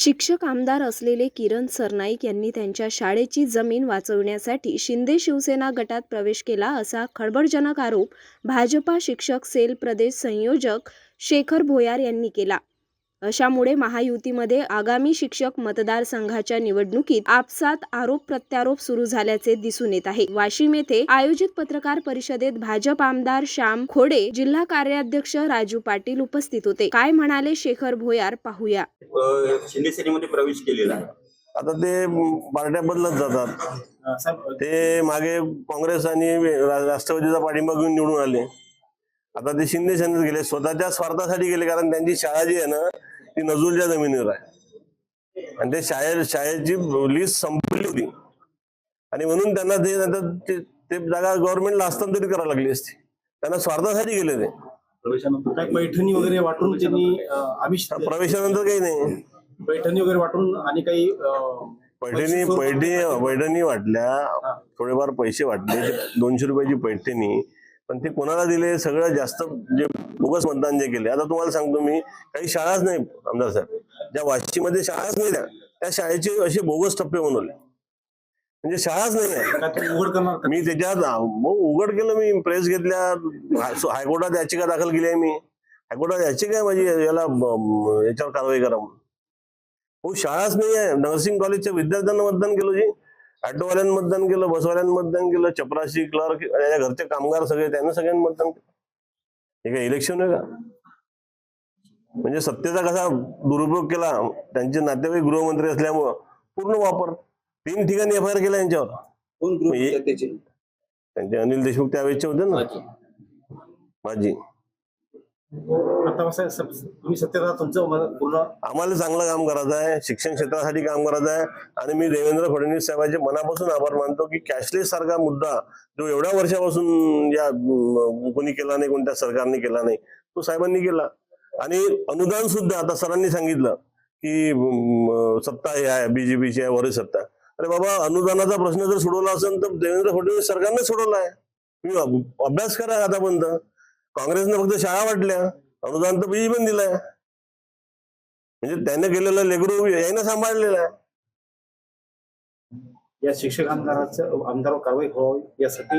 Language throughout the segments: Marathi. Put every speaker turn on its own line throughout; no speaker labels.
शिक्षक आमदार असलेले किरण सरनाईक यांनी त्यांच्या शाळेची जमीन वाचवण्यासाठी शिंदे शिवसेना गटात प्रवेश केला असा खळबळजनक आरोप भाजपा शिक्षक सेल प्रदेश संयोजक शेखर भोयार यांनी केला. अशामुळे महायुतीमध्ये आगामी शिक्षक मतदारसंघाच्या निवडणुकीत आपसात आरोप प्रत्यारोप सुरू झाल्याचे दिसून येत आहे. वाशिम येथे आयोजित पत्रकार परिषदेत भाजप आमदार श्याम खोडे जिल्हा कार्याध्यक्ष राजू पाटील उपस्थित होते. काय म्हणाले शेखर भोयार पाहूया.
अ, शिंदे सेनेमध्ये प्रवेश केलेला आहे.
आता ते पार्ट्या बदलत जातात. ते मागे काँग्रेस आणि राष्ट्रवादीचा पाठिंबा घेऊन निवडून आले. आता ते शिंदे सेनेत गेले. स्वतःच्या स्वार्थासाठी गेले कारण त्यांची शाळा जी आहे ना ती नजूलच्या जमिनीवर आहे. आणि ते शाळे शाळेची लिस्ट संपली होती. आणि म्हणून त्यांना ते नंतर ते जागा गव्हर्नमेंटला हस्तांतरित करावी लागली असती. त्यांना स्वार्थासाठी गेले ते.
प्रवेशानंतर
पैठणी वगैरे वाटून आमिष
प्रवेशानंतर काही नाही.
पैठणी वगैरे वाटून आणि काही
पैठणी पैठणी पैठणी वाटल्या. थोडेफार पैसे वाटले. दोनशे रुपयाची पैठणी. पण ते कोणाला दिले सगळं जास्त जे बोगस मतदान जे केले आता तुम्हाला सांगतो मी काही शाळाच नाही आमदार साहेब. ज्या वाशीमध्ये शाळाच नाही त्या त्या शाळेचे असे बोगस टप्पे बनवले. म्हणजे शाळाच नाही
उघड?
मी त्याच्यात उघड केलं मी प्रेस घेतल्या हाय- हायकोर्टात याचिका दाखल केली आहे मी. हायकोर्टात याचिका आहे माझी याला याच्यावर कारवाई करा म्हणून. हो शाळाच नाही आहे. नर्सिंग कॉलेजच्या विद्यार्थ्यांना मतदान केलं जी. ऑटोवाल्यांना मतदान केलं बसवाल्यांना मतदान केलं चपराशी क्लर्क घरचे कामगार सगळे त्यांना सगळ्यांनी मतदान केलं. हे काय इलेक्शन आहे का? म्हणजे सत्तेचा कसा दुरुपयोग केला? त्यांचे नातेवाईक गृहमंत्री असल्यामुळं पूर्ण वापर. तीन ठिकाणी एफ आय आर केला यांच्यावर.
त्यांचे?
अनिल देशमुख त्यावेळेचे होते ना? माझी
आता कसं आहे, सब- तुम्ही तुमचं पूर्ण
आम्हाला चांगलं काम करायचं आहे शिक्षण क्षेत्रासाठी काम करायचं आहे. आणि मी देवेंद्र फडणवीस साहेबांचे मनापासून आभार मानतो की कॅशलेस सारखा मुद्दा जो एवढ्या वर्षापासून या अं, कोणी केला नाही कोणत्या सरकारने केला नाही तो साहेबांनी केला. आणि अनुदान सुद्धा आता सरांनी सांगितलं की अं, सत्ता हे आहे बीजेपीची आहे वरील सत्ता अरे बाबा अनुदानाचा प्रश्न जर सोडवला असेल तर देवेंद्र फडणवीस सरकारने सोडवला आहे. तुम्ही अभ- अभ्यास करा आतापर्यंत. काँग्रेसने फक्त शाळा वाटल्या. अनुदान तर बीजेपी पण दिलंय. म्हणजे त्याने केलेलं लेकरू याने सांभाळलेलं आहे.
या शिक्षक आमदाराचं आमदारावर कारवाई व्हावी यासाठी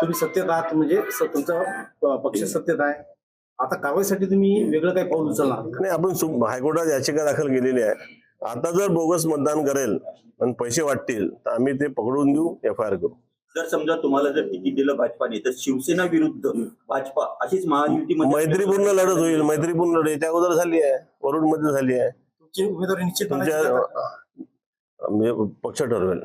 तुम्ही सत्तेत आहात म्हणजे तुमचा पक्ष सत्तेत आहे. आता कारवाईसाठी तुम्ही वेगळं काही पाऊल उचलणार?
नाही आपण हायकोर्टात याचिका दाखल केलेली आहे. आता जर बोगस मतदान करेल आणि पैसे वाटतील तर आम्ही ते पकडून देऊ एफ आय आर करू.
जर समजा तुम्हाला जर तिकीट दिलं भाजपाने तर शिवसेना विरुद्ध भाजपा अशीच महायुतीमध्ये
मैत्रीपूर्ण लढत होईल मैत्रीपूर्ण लढत. याच्या अगोदर झाली आहे. वरुडमध्ये झाली आहे.
तुमची उमेदवारी निश्चित
पक्ष ठरवेल.